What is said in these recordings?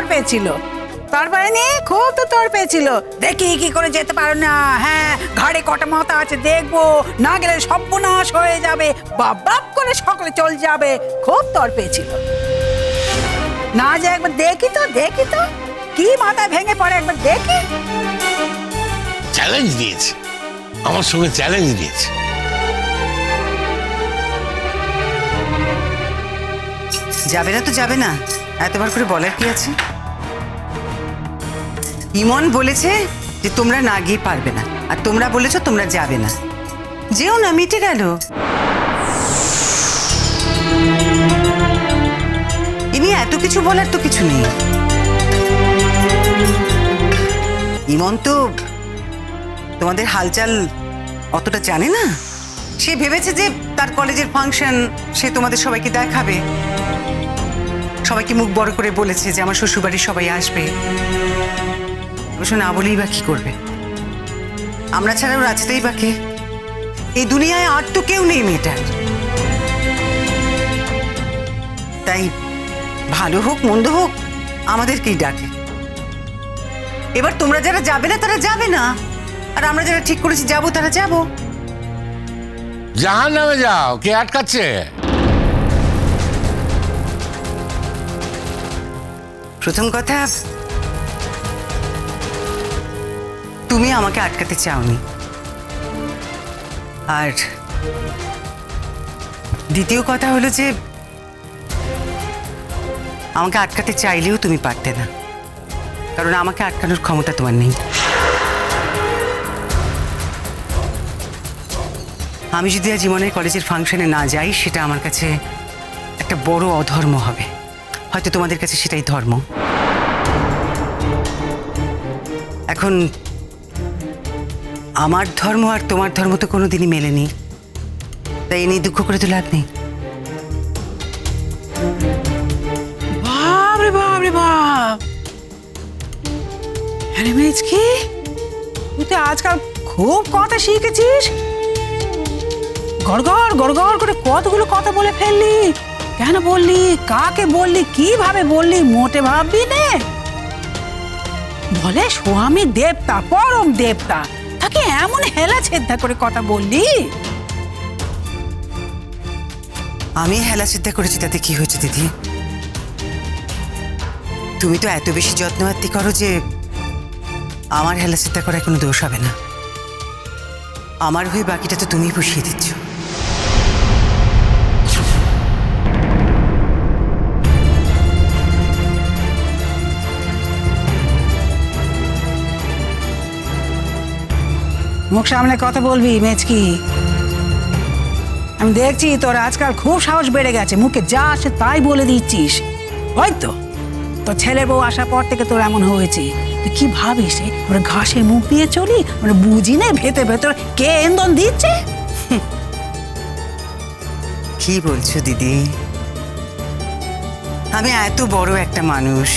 তর পেয়েছিল। তর পায়নি খুব তো তর পেয়েছিল। দেখি কি করে যেতে পারো না। হ্যাঁ ঘাড়ে কটা মাথা আছে দেখব। না গেলে সর্বনাশ হয়ে যাবে। বাপ বাপ করে সকলে চল যাবে। খুব তর পেয়েছিল। না যে একবার দেখি তো দেখি তো। কি মাথা ভেঙে পড়ে একবার দেখি। চ্যালেঞ্জ দিয়েছে। আমার সঙ্গে চ্যালেঞ্জ দিয়েছে। যাবে না তো যাবে না। এতবার করে বলার কি আছে? ইমন বলেছে যে তোমরা না গিয়ে পারবে না, আর তোমরা বলেছ তোমরা যাবে না। যেও না, মিটে গেল। ইনি এত কিছু বলার তো কিছু নেই। ইমন তো তোমাদের হালচাল অতটা জানে না? সে ভেবেছে যে তার কলেজের ফাংশন সে তোমাদের সবাইকে দেখাবে। সবাইকে মুখ বড় করে বলেছে যে আমার শ্বশুরবাড়ির সবাই আসবে। অবশ্য না বলেই বা কি করবে। আমরা ছাড়াও রাজতেই বা কে? এই দুনিয়ায় আর তো কেউ নেই মেয়েটার। তাই ভালো হোক, মন্দ হোক, আমাদেরকেই ডাকে। এবার তোমরা যারা যাবে না, তারা যাবে না। আর আমরা যারা ঠিক করেছি, যাব, তারা যাব। জাহান নামে যাও, কে আটকাচ্ছে? প্রথম কথা, তুমি আমাকে আটকাতে চাওনি। আর দ্বিতীয় কথা হলো যে, আমাকে আটকাতে চাইলেও তুমি পারতে না। কারণ আমাকে আটকানোর ক্ষমতা তোমার নেই। আমি যদি আজ জীবনের কলেজের ফাংশনে না যাই, সেটা আমার কাছে একটা বড় অধর্ম হবে। হয়তো তোমাদের কাছে সেটাই ধর্ম। এখন, আমার ধর্ম আর তোমার ধর্ম তো কোনোদিনই মেলেনি। তাই এ নিয়ে দুঃখ করে তো লাভ নেই। বাপ! রে বাপ তো আজকাল খুব কথা শিখেছিস। গড়গড় গড়গড় করে কতগুলো কথা বলে ফেললি। কেন বললি? কাকে বললি? কীভাবে বললি? মোটে ভাববি নে। বলে স্বামী দেবতা, পরম দেবতা, তাকে এমন হেলা ছেদ্ধা করে কথা বললি? আমি হেলা চিন্তা করেছি তাতে কি হয়েছে দিদি? তুমি তো এত বেশি যত্নবাত্তি করো যে আমার হেলা চিন্তা করার কোনো দোষ হবে না। আমার হয়ে বাকিটা তো তুমি বসিয়ে দিচ্ছ। মুখ সামনে কথা বলবি মেজকি আমি দেখছি তোর আজকাল খুব সাহস বেড়ে গেছে, মুখে যা আসে তাই বলে দিচ্ছিস। হয়তো তোর ছেলের বউ আসার পর থেকে তোর এমন হয়েছে। তুই কি ভাবিস রে? আমরা ঘাসে মুখ দিয়ে চলি আমরা বুঝি না ভেতর ভেতর কে ইন্ধন দিচ্ছে? কি বলছো, দিদি? আমি এত বড় একটা মানুষ।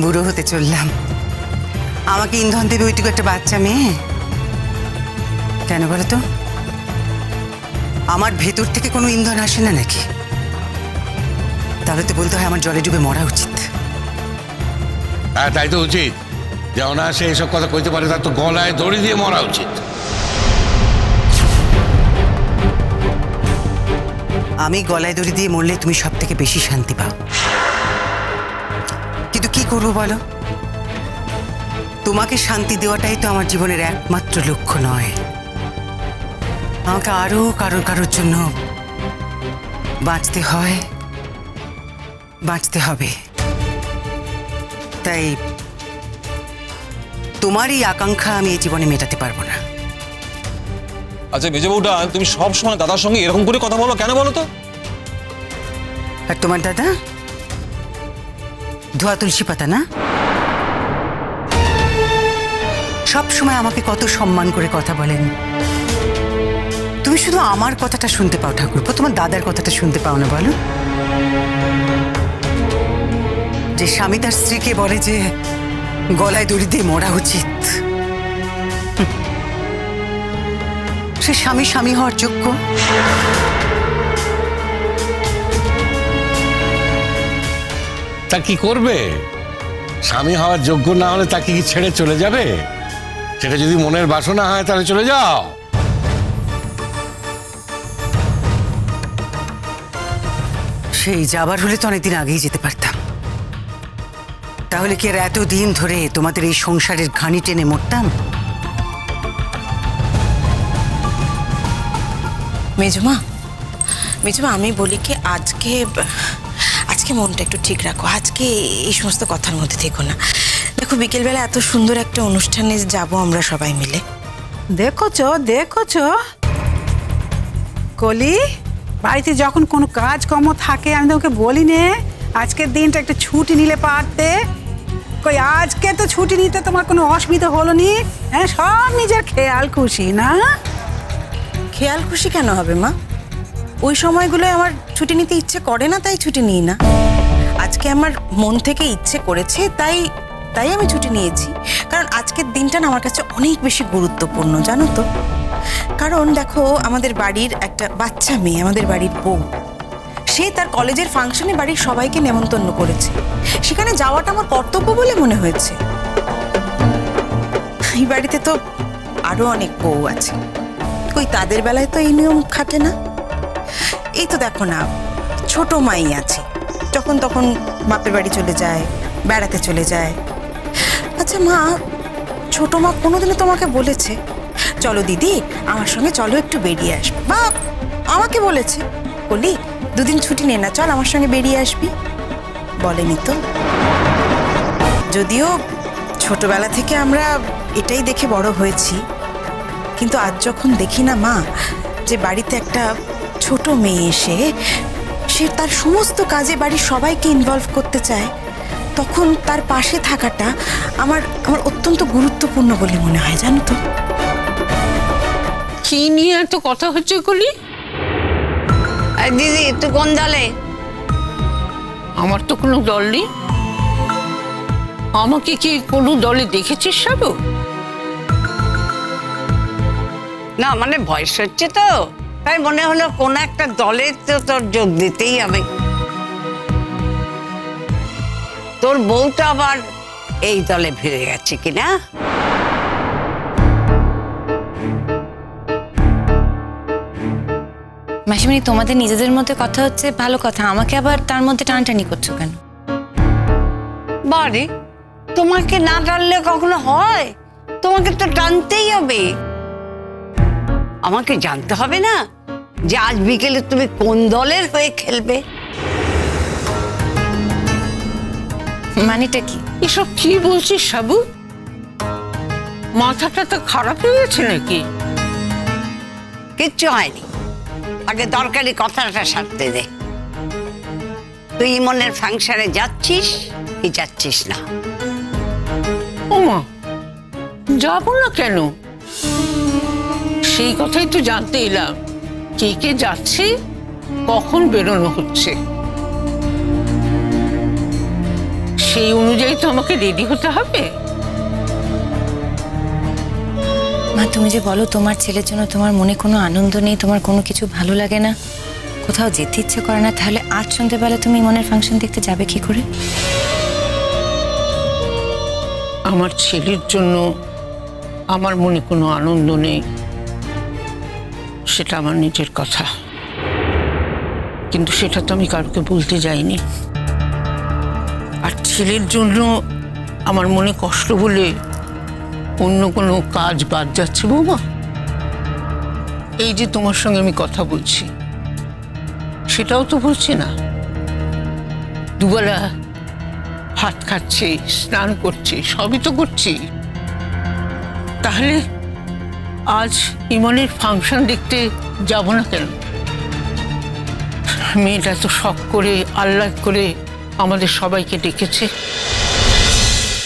বুড়ো হতে চললাম। আমাকে ইন্ধন দেবে ওইটুকু একটা বাচ্চা মেয়ে? কেন বলো তো আমার ভেতর থেকে কোনো ইন্ধন আসে না নাকি? তাহলে তো বলতে হয় আমার জলে ডুবে মরা উচিত। হ্যাঁ তাই তো উচিত। যে অনায়াসে এসব কথা কইতে পারে তার তো গলায় দড়ি দিয়ে মরা উচিত। আমি গলায় দড়ি দিয়ে মরলে তুমি সব থেকে বেশি শান্তি পাও। কিন্তু কি করব বলো? তোমাকে শান্তি দেওয়াটাই তো আমার জীবনের একমাত্র লক্ষ্য নয়। আমাকে আরও কারোর কারোর জন্য বাঁচতে হয় বাঁচতে হবে। তাই তোমার এই আকাঙ্ক্ষা আমি এই জীবনে মেটাতে পারব না। আচ্ছা মেজে বউটা তুমি সব সময় দাদার সঙ্গে এরকম করে কথা বলো কেন বলো তো? আর তোমার দাদা? ধোয়া তুলসী পাতা না? সব সময় আমাকে কত সম্মান করে কথা বলেন। তুমি শুধু আমার কথাটা শুনতে পাও, ঠাকুরপো। তোমার দাদার কথাটা শুনতে পাও না, বলো। যে স্বামী তার স্ত্রীকে বলে যে, গলায় দড়ি দিয়ে মরা উচিত। সে স্বামী স্বামী হওয়ার যোগ্য। তা কি করবে? স্বামী হওয়ার যোগ্য না হলে তাকে কি ছেড়ে চলে যাবে? সেটা যদি মনের বাসনা হয়, তাহলে চলে যাও। সেই যাবার হলে তো অনেকদিন আগেই যেতে পারতাম। তাহলে কি আর এতদিন ধরে তোমাদের এই সংসারের ঘানি টেনে মরতাম? মেজমা মেজমা আমি বলি কি আজকে আজকে মনটা একটু ঠিক রাখো। আজকে এই সমস্ত কথার মধ্যে থেকো না। দেখো বিকেলবেলা এত সুন্দর একটা অনুষ্ঠানে যাব আমরা সবাই মিলে। দেখো দেখোছ দেখোছ। কলি? বাড়িতে যখন কোনো কাজকর্ম থাকে, আমি তোমাকে বলি নে আজকের দিনটা একটা ছুটি নিলে পারতে? কই, আজকে তো ছুটি নিতে তোমার কোনো অসুবিধা হলো নি হ্যাঁ সব নিজের খেয়াল খুশি, না? খেয়াল খুশি কেন হবে, মা? ওই সময়গুলোয় আমার ছুটি নিতে ইচ্ছে করে না, তাই ছুটি নিই না। আজকে আমার মন থেকে ইচ্ছে করেছে, তাই তাই আমি ছুটি নিয়েছি। কারণ আজকের দিনটা না আমার কাছে অনেক বেশি গুরুত্বপূর্ণ, জানো তো? কারণ দেখো, আমাদের বাড়ির একটা বাচ্চা মেয়ে, আমাদের বাড়ির বউ, সে তার কলেজের ফাংশনে বাড়ির সবাইকে নেমন্তন্ন করেছে। সেখানে যাওয়াটা আমার কর্তব্য বলে মনে হয়েছে। এই বাড়িতে তো আরও অনেক বউ আছে। কই, তাদের বেলায় তো এই নিয়ম খাটে না? এই তো দেখো না, ছোট মাই আছে। যখন তখন বাপের বাড়ি চলে যায়, বেড়াতে চলে যায়। আচ্ছা মা, ছোট মা কোনোদিনও তোমাকে বলেছে চলো দিদি, আমার সঙ্গে চলো, একটু বেরিয়ে আসবে। বা, আমাকে বলেছে। বলি, দুদিন ছুটি নে না, চল আমার সঙ্গে বেরিয়ে আসবি। বলেনি তো। যদিও ছোটবেলা থেকে আমরা এটাই দেখে বড় হয়েছি। কিন্তু আজ যখন দেখি না মা, যে বাড়িতে একটা ছোট মেয়ে এসে, সে তার সমস্ত কাজে বাড়ির সবাইকে ইনভলভ করতে চায়, তখন তার পাশে থাকাটা আমার আমার অত্যন্ত গুরুত্বপূর্ণ বলে মনে হয়, জানো তো। কি নিয়ে এত কথা হচ্ছে কলি? দিদি তুই কোন দলে? আমার তো কোনো দল নেই। আমাকে কি কোনো দলে দেখেছিস সাবু না মানে ভয় হচ্ছে তো। তাই মনে হলো কোন একটা দলে তো তোর যোগ দিতেই হবে। তোর বউটা আবার এই দলে ফিরে গেছে কিনা? মাসিমণি তোমাদের নিজেদের মধ্যে কথা হচ্ছে ভালো কথা। আমাকে আবার তার মধ্যে টানটানি করছ কেন? বারে তোমাকে না টানলে কখনো হয়? তোমাকে তো টানতেই হবে। আমাকে জানতে হবে না যে আজ বিকেলে তুমি কোন দলের হয়ে খেলবে? মানেটা কি? এসব কি বলছিস সাবু? মাথাটা তো খারাপ হয়ে গেছে নাকি? কিচ্ছু হয়নি। আগে দরকারি কথাটা সারতে দে তুই ইমনের ফাংশনে যাচ্ছিস কি যাচ্ছিস না? ওমা, যাব না কেন? সেই কথাই তো জানতে এলাম। কে কে যাচ্ছে, কখন বেরোনো হচ্ছে? সেই অনুযায়ী তো আমাকে রেডি হতে হবে। মা, তুমি যে বলো তোমার ছেলের জন্য তোমার মনে কোনো আনন্দ নেই, তোমার কোনো কিছু ভালো লাগে না, কোথাও যেতে ইচ্ছে করে না, তাহলে আজ সন্ধ্যেবেলা তুমি মনের ফাংশন দেখতে যাবে কি করে? আমার ছেলের জন্য আমার মনে কোনো আনন্দ নেই, সেটা আমার নিজের কথা। কিন্তু সেটা তো আমি কাউকে বলতে যাইনি। আর ছেলের জন্য আমার মনে কষ্ট বলে অন্য কোনো কাজ বাদ যাচ্ছে বৌমা? এই যে তোমার সঙ্গে আমি কথা বলছি, সেটাও তো বলছি না। দুবেলা ভাত খাচ্ছে, স্নান করছে, সবই তো করছি। তাহলে আজ ইমনের ফাংশন দেখতে যাব না কেন? মেয়েটা তো শখ করে, আহ্লাদ করে আমাদের সবাইকে ডেকেছে।